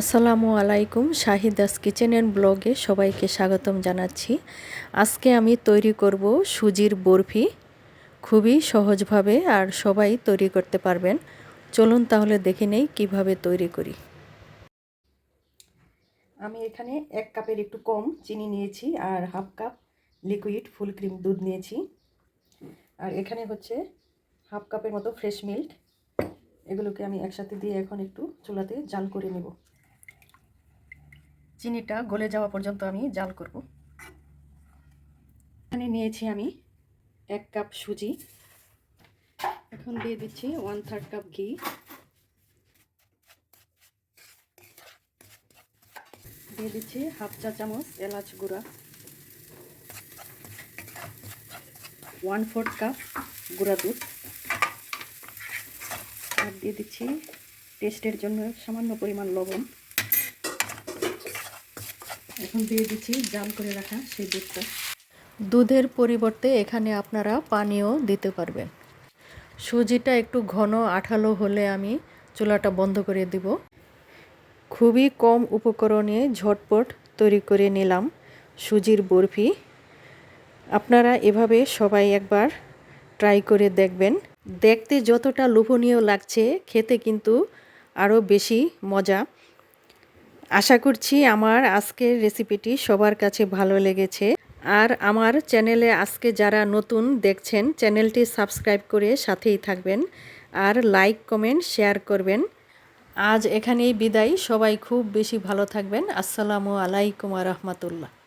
আসসালামু আলাইকুম, Shahida's kitchen and ব্লগে সবাইকে স্বাগতম জানাচ্ছি। আজকে আমি তৈরি করব সুজির বরফি। খুবই সহজভাবে আর সবাই তৈরি করতে পারবেন। চলুন তাহলে দেখে নেই কীভাবে তৈরি করি। আমি এখানে এক কাপের একটু কম চিনি নিয়েছি আর half cup liquid full cream দুধ নিয়েছি। আর এখানে হচ্ছে হাফ কাপের মতো ফ্রেশ মিল্ক। এগুলোকে আমি একসাথে দিয়ে এখন একটু চুলাতে জাল করে নেব। চিনিটা গলে যাওয়া পর্যন্ত আমি জাল করব। এখানে নিয়েছি আমি এক কাপ সুজি। এখন দিয়ে দিচ্ছি ওয়ান থার্ড কাপ ঘি। দিয়ে দিচ্ছি হাফ চা চামচ এলাচ গুঁড়া। ওয়ান ফোর্থ কাপ গুঁড়া দুধ। আর দিয়ে দিচ্ছি টেস্টের জন্য সামান্য পরিমাণ লবণ। এখন দিয়ে দিচ্ছি জাল করে রাখা সেই দুধটা। দুধের পরিবর্তে এখানে আপনারা পানিও দিতে পারবেন। সুজিটা একটু ঘন আঠালো হলে আমি চুলাটা বন্ধ করে দিব। খুবই কম উপকরণে ঝটপট তৈরি করে নিলাম সুজির বরফি। আপনারা এভাবে সবাই একবার ট্রাই করে দেখবেন। দেখতে যতটা লোভনীয় লাগছে, খেতে কিন্তু আরও বেশি মজা। আশা করছি আমার আজকের রেসিপিটি সবার কাছে ভালো লেগেছে। আর আমার চ্যানেলে আজকে যারা নতুন দেখছেন চ্যানেলটি সাবস্ক্রাইব করে সাথেই থাকবেন। আর লাইক কমেন্ট শেয়ার করবেন। আজ এখানেই বিদায়। সবাই খুব বেশি ভালো থাকবেন। আসসালামু আলাইকুম রহমতুল্লাহ।